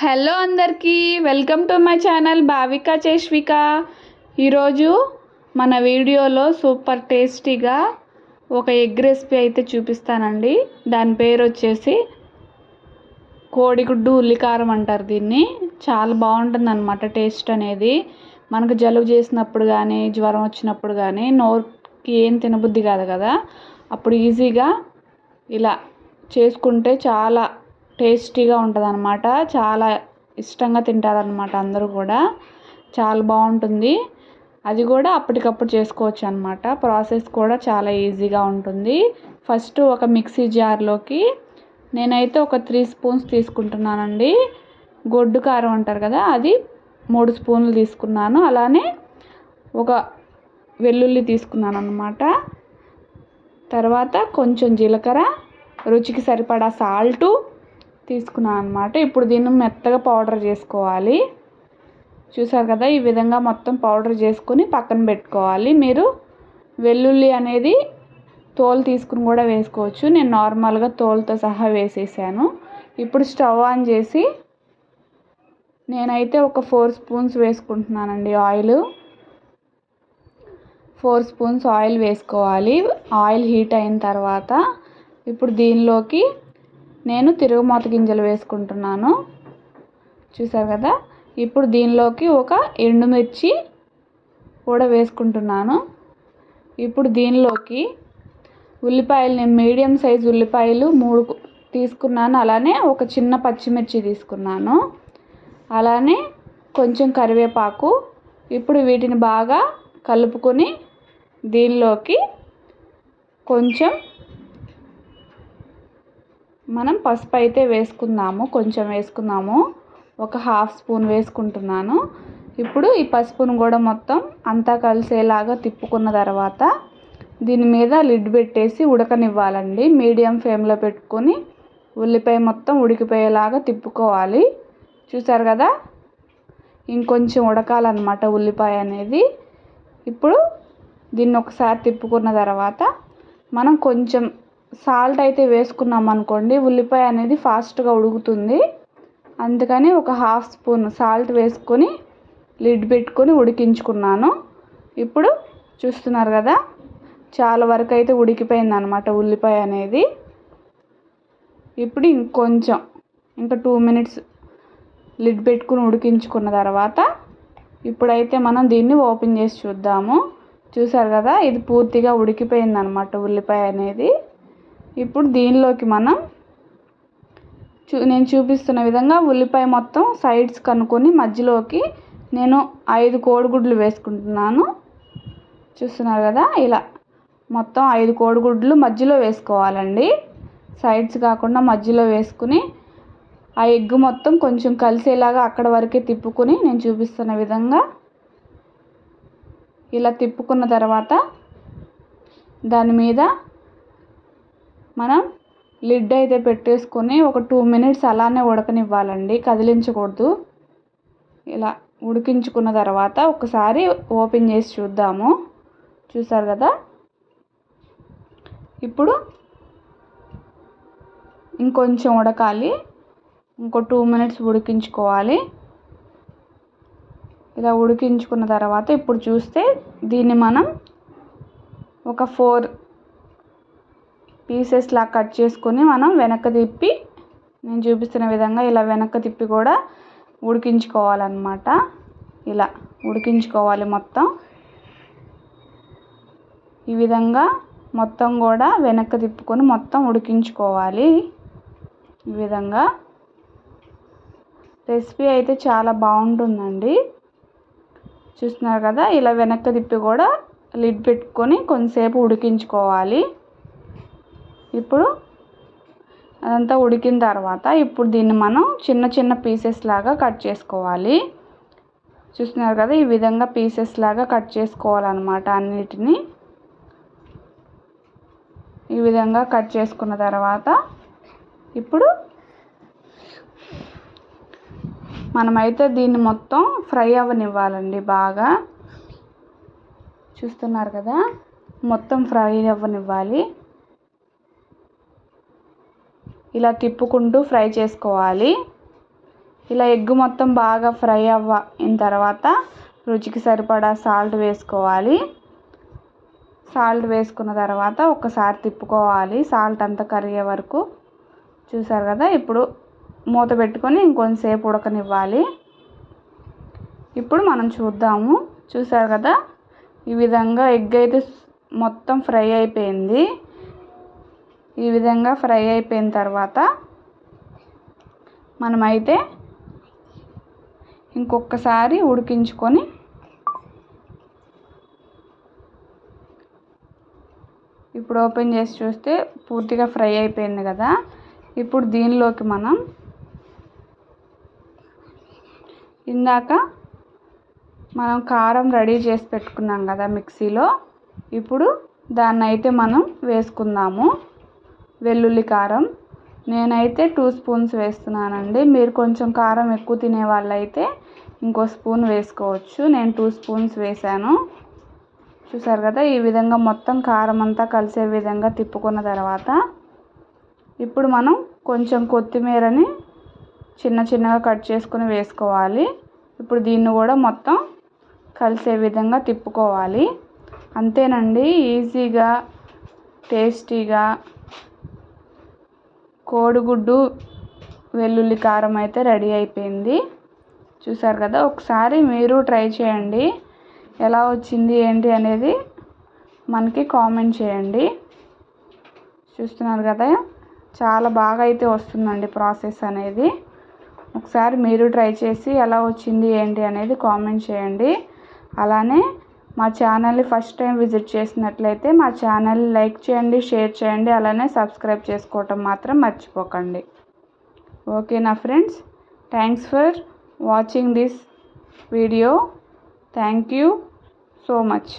Hello అందరికీ welcome to my channel Bhavika Cheshvika. ఈరోజు మన వీడియోలో సూపర్ టేస్టీగా ఒక ఎగ్ రెసిపీ అయితే చూపిస్తానండి. దాని పేరు వచ్చేసి కోడిగుడ్డు ఉల్లికారం అంటారు దీన్ని. చాలా బాగుంటుంది అనమాట టేస్ట్ అనేది. మనకు జలుబు చేసినప్పుడు కానీ జ్వరం వచ్చినప్పుడు కానీ నోరుకి ఏం తినబుద్ధి కాదు కదా. అప్పుడు ఈజీగా ఇలా చేసుకుంటే చాలా టేస్టీగా ఉంటుంది అనమాట చాలా ఇష్టంగా తింటారనమాట అందరూ కూడా. చాలా బాగుంటుంది. అది కూడా అప్పటికప్పుడు చేసుకోవచ్చు అనమాట ప్రాసెస్ కూడా చాలా ఈజీగా ఉంటుంది. ఫస్ట్ ఒక మిక్సీ జార్లోకి నేనైతే ఒక త్రీ స్పూన్స్ తీసుకుంటున్నానండి. గొడ్డు కారం అంటారు కదా అది మూడు స్పూన్లు తీసుకున్నాను. అలానే ఒక వెల్లుల్లి తీసుకున్నాను అనమాట తర్వాత కొంచెం జీలకర్ర రుచికి సరిపడా సాల్టు తీసుకున్నాను అనమాట ఇప్పుడు దీన్ని మెత్తగా పౌడర్ చేసుకోవాలి. చూసారు కదా ఈ విధంగా మొత్తం పౌడర్ చేసుకుని పక్కన పెట్టుకోవాలి. మీరు వెల్లుల్లి అనేది తోలు తీసుకుని కూడా వేసుకోవచ్చు. నేను నార్మల్గా తోలుతో సహా వేసేసాను. ఇప్పుడు స్టవ్ ఆన్ చేసి నేనైతే ఒక ఫోర్ స్పూన్స్ వేసుకుంటున్నానండి ఆయిల్. ఫోర్ స్పూన్స్ ఆయిల్ వేసుకోవాలి. ఆయిల్ హీట్ అయిన తర్వాత ఇప్పుడు దీనిలోకి నేను తిరుగుమాత గింజలు వేసుకుంటున్నాను. చూసారు కదా? ఇప్పుడు దీనిలోకి ఒక ఎండుమిర్చి కూడా వేసుకుంటున్నాను. ఇప్పుడు దీనిలోకి ఉల్లిపాయలు నేను మీడియం సైజ్ ఉల్లిపాయలు మూడు తీసుకున్నాను. అలానే ఒక చిన్న పచ్చిమిర్చి తీసుకున్నాను. అలానే కొంచెం కరివేపాకు ఇప్పుడు వీటిని బాగా కలుపుకొని దీనిలోకి కొంచెం మనం పసుపు అయితే వేసుకుందాము కొంచెం వేసుకుందాము. ఒక హాఫ్ స్పూన్ వేసుకుంటున్నాను. ఇప్పుడు ఈ పసుపును కూడా మొత్తం అంతా కలిసేలాగా తిప్పుకున్న తర్వాత దీని మీద లిడ్ పెట్టేసి ఉడకనివ్వాలండి. మీడియం ఫ్లేమ్లో పెట్టుకొని ఉల్లిపాయ మొత్తం ఉడికిపోయేలాగా తిప్పుకోవాలి. చూసారు కదా? ఇంకొంచెం ఉడకాలన్నమాట ఉల్లిపాయ అనేది. ఇప్పుడు దీన్ని ఒకసారి తిప్పుకున్న తర్వాత మనం కొంచెం సాల్ట్ అయితే వేసుకున్నాం అనుకోండి ఉల్లిపాయ అనేది ఫాస్ట్గా ఉడుకుతుంది. అందుకని ఒక హాఫ్ స్పూన్ సాల్ట్ వేసుకొని లిడ్ పెట్టుకొని ఉడికించుకున్నాను. ఇప్పుడు చూస్తున్నారు కదా చాలా వరకు అయితే ఉడికిపోయింది అనమాట ఉల్లిపాయ అనేది. ఇప్పుడు ఇంకొంచెం ఇంకా టూ మినిట్స్ లిడ్ పెట్టుకుని ఉడికించుకున్న తర్వాత ఇప్పుడైతే మనం దీన్ని ఓపెన్ చేసి చూద్దాము. చూసారు కదా ఇది పూర్తిగా ఉడికిపోయింది అనమాట ఉల్లిపాయ అనేది. ఇప్పుడు దీనిలోకి మనం చూ నేను చూపిస్తున్న విధంగా ఉల్లిపాయ మొత్తం సైడ్స్ కనుక్కొని మధ్యలోకి నేను ఐదు కోడిగుడ్లు వేసుకుంటున్నాను. చూస్తున్నారు కదా? ఇలా మొత్తం ఐదు కోడిగుడ్లు మధ్యలో వేసుకోవాలండి. సైడ్స్ కాకుండా మధ్యలో వేసుకుని ఆ ఎగ్ మొత్తం కొంచెం కలిసేలాగా అక్కడ వరకే తిప్పుకొని నేను చూపిస్తున్న విధంగా ఇలా తిప్పుకున్న తర్వాత దాని మీద మనం లిడ్ అయితే పెట్టేసుకొని ఒక టూ మినిట్స్ అలానే ఉడకనివ్వాలండి కదిలించకూడదు. ఇలా ఉడికించుకున్న తర్వాత ఒకసారి ఓపెన్ చేసి చూద్దాము. చూసారు కదా? ఇప్పుడు ఇంకొంచెం ఉడకాలి. ఇంకో టూ మినిట్స్ ఉడికించుకోవాలి. ఇలా ఉడికించుకున్న తర్వాత ఇప్పుడు చూస్తే దీన్ని మనం ఒక ఫోర్ పీసెస్లా కట్ చేసుకొని మనం వెనక్కి తిప్పి నేను చూపిస్తున్న విధంగా ఇలా వెనక్కి తిప్పి కూడా ఉడికించుకోవాలన్నమాట. ఇలా ఉడికించుకోవాలి మొత్తం. ఈ విధంగా మొత్తం కూడా వెనక్కి తిప్పుకొని మొత్తం ఉడికించుకోవాలి. ఈ విధంగా. రెసిపీ అయితే చాలా బాగుంటుందండి. చూస్తున్నారు కదా ఇలా వెనక్కి తిప్పి కూడా లిడ్ పెట్టుకొని కొంతసేపు ఉడికించుకోవాలి. ఇప్పుడు అదంతా ఉడికిన తర్వాత ఇప్పుడు దీన్ని మనం చిన్న చిన్న పీసెస్ లాగా కట్ చేసుకోవాలి. చూస్తున్నారు కదా ఈ విధంగా పీసెస్ లాగా కట్ చేసుకోవాలన్నమాట అన్నిటినీ. ఈ విధంగా కట్ చేసుకున్న తర్వాత ఇప్పుడు మనమైతే దీన్ని మొత్తం ఫ్రై అవ్వనివ్వాలండి బాగా. చూస్తున్నారు కదా మొత్తం ఫ్రై అవ్వనివ్వాలి. ఇలా తిప్పుకుంటూ ఫ్రై చేసుకోవాలి. ఇలా ఎగ్ మొత్తం బాగా ఫ్రై అవ్విన తర్వాత రుచికి సరిపడా సాల్ట్ వేసుకోవాలి. సాల్ట్ వేసుకున్న తర్వాత ఒకసారి తిప్పుకోవాలి. సాల్ట్ అంతా కరిగే వరకు చూసారు కదా ఇప్పుడు మూత పెట్టుకొని ఇంకొంచెంసేపు ఉడకనివ్వాలి. ఇప్పుడు మనం చూద్దాము. చూసారు కదా ఈ విధంగా ఎగ్ అయితే మొత్తం ఫ్రై అయిపోయింది. ఈ విధంగా ఫ్రై అయిపోయిన తర్వాత మనమైతే ఇంకొకసారి ఉడికించుకొని ఇప్పుడు ఓపెన్ చేసి చూస్తే పూర్తిగా ఫ్రై అయిపోయింది కదా. ఇప్పుడు దీనిలోకి మనం ఇందాక మనం కారం రెడీ చేసి పెట్టుకున్నాం కదా మిక్సీలో. ఇప్పుడు దాన్ని అయితే మనం వేసుకుందాము. వెల్లుల్లి కారం. నేనైతే టూ స్పూన్స్ వేస్తున్నానండి. మీరు కొంచెం కారం ఎక్కువ తినే వాళ్ళైతే ఇంకో స్పూన్ వేసుకోవచ్చు. నేను టూ స్పూన్స్ వేసాను చూసారు కదా ఈ విధంగా మొత్తం కారం అంతా కలిసే విధంగా తిప్పుకున్న తర్వాత ఇప్పుడు మనం కొంచెం కొత్తిమీరని చిన్న చిన్నగా కట్ చేసుకుని వేసుకోవాలి. ఇప్పుడు దీన్ని కూడా మొత్తం కలిసే విధంగా తిప్పుకోవాలి. అంతేనండి ఈజీగా టేస్టీగా కోడిగుడ్డు వెల్లుల్లి కారం అయితే రెడీ అయిపోయింది. చూసారు కదా? ఒకసారి మీరు ట్రై చేయండి. ఎలా వచ్చింది ఏంటి అనేది మనకి కామెంట్ చేయండి. చూస్తున్నారు కదా? చాలా బాగా అయితే వస్తుందండి ప్రాసెస్ అనేది. ఒకసారి మీరు ట్రై చేసి ఎలా వచ్చింది ఏంటి అనేది కామెంట్ చేయండి. అలానే మా ఛానల్ని ఫస్ట్ టైం విజిట్ చేసినట్లయితే మా ఛానల్ లైక్ చేయండి షేర్ చేయండి అలానే సబ్స్క్రైబ్ చేసుకోవటం మాత్రం మర్చిపోకండి. ఓకేనా friends thanks for watching this video. Thank you so much.